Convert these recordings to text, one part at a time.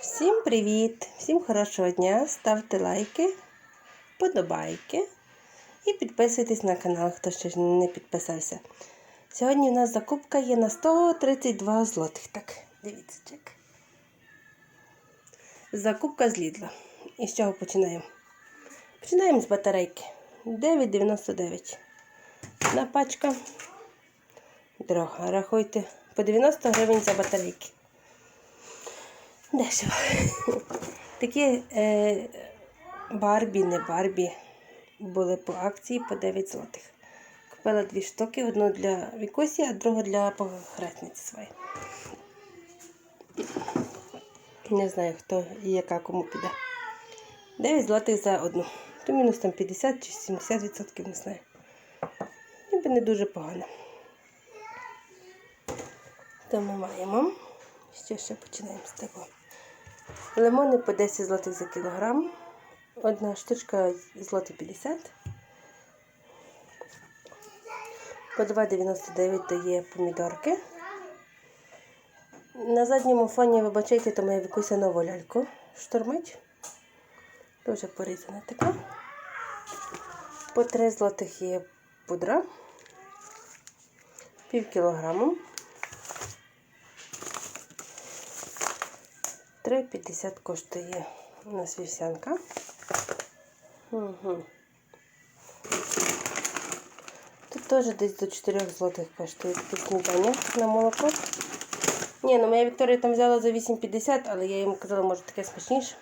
Всім привіт! Всім хорошого дня! Ставте лайки, подобайки і підписуйтесь на канал, хто ще не підписався. Сьогодні у нас закупка є на 132 злотих. Так, дивіться, чек. Закупка з Лідла. І з чого починаємо? Починаємо з батарейки. 9,99. Одна пачка. Дорога. Рахуйте по 90 гривень за батарейки. Дешево. Такі е, Барбі, не Барбі, були по акції по 9 злотих. Купила дві штуки, одну для Вікусі, а другу для похресниці своєї. Не знаю, хто і яка кому піде. 9 злотих за одну. То мінус там 50 чи 70 відсотків, не знаю. Ніби не дуже погано. То ми маємо. Що ще починаємо з того. Лимони по 10 злотих за кілограм. Одна штучка злоти 50. По 2,99 дає помідорки. На задньому фоні, вибачайте, то моя вікуся нову ляльку штормить. Дуже порізана така. По 3 злотих є пудра. Пів кілограму. 3,50 коштує у нас вівсянка. Угу. Тут теж десь до 4 злотих коштує таке снідання на молоко. Ні, ну моя Вікторія там взяла за 8,50, але я йому казала, може таке смачніше.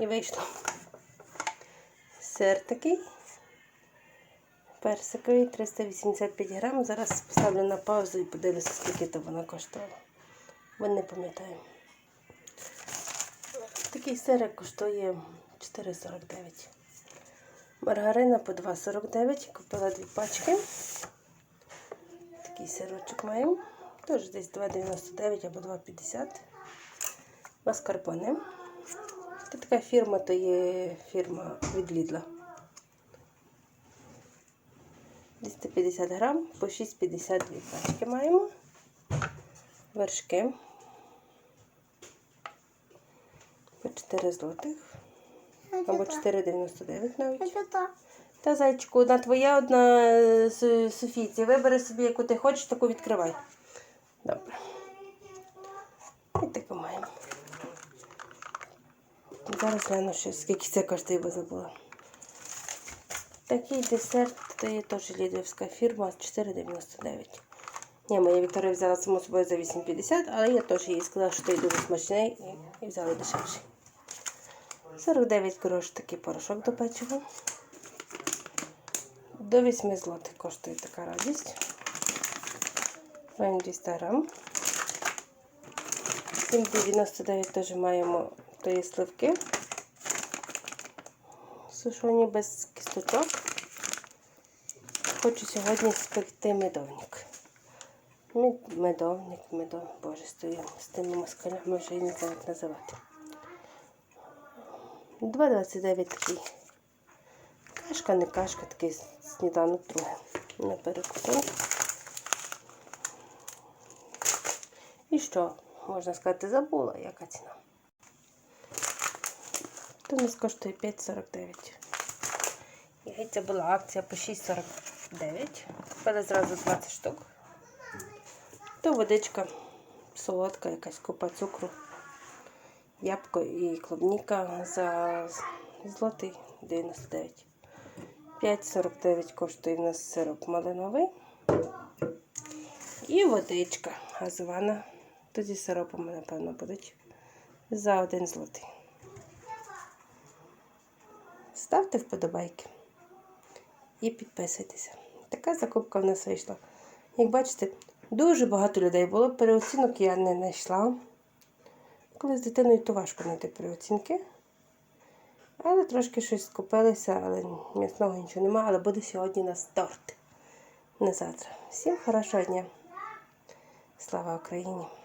І вийшло. Сир такий. Персиковий 385 грам. Зараз поставлю на паузу і подивлюся, скільки то вона коштувала. Бо не пам'ятаю. Такий сирик коштує 4,49. Маргарина по 2,49. Купила дві пачки. Такий сирочок маємо. Теж десь 2,99 або 2,50. Маскарпоне. Це така фірма, то є фірма від Лідла. 250 грам, по 6,52 пачки маємо. Вершки. По 4 злотих. Або 4,99 навіть. Та зайчику, одна твоя, одна Софійці. Вибери собі, яку ти хочеш, таку відкривай. Добре. І таку маємо. Зараз гляну, що скільки це коштує, бо забула. Такий десерт, то є теж лідерська фірма 4,99. Ні, моя Вікторія взяла само собою за 8,50, але я теж їй сказала, що той дуже смачний і, взяла дешевший. 49 грош такий порошок до печива. До 8 злотих коштує така радість. Маємо 200 грам. 7,99 теж маємо то є сливки. Сушені без кісточок. Хочу сьогодні спекти медовник. Медовник, медовник, боже, стою з тими москалями, вже і не знаю, як називати. 2,29 такий. Кашка, не кашка, такий сніданок другий. На. І що, можна сказати, забула, яка ціна. То нас коштує 5,49. Яйця була акція по 6,49. Купили зразу 20 штук. То водичка солодка, якась купа цукру, ябко і клубніка за злотий 99. 5,49 коштує в нас сироп малиновий. І водичка газована. Тут зі сиропами, напевно, будуть за один злотий. Ставте вподобайки і підписуйтеся. Така закупка в нас вийшла. Як бачите, дуже багато людей було. Переоцінок я не знайшла. Коли з дитиною, то важко знайти переоцінки. Але трошки щось скупилися, але м'ясного нічого немає, але буде сьогодні у нас торт. Не завтра. Всім хорошого дня. Слава Україні!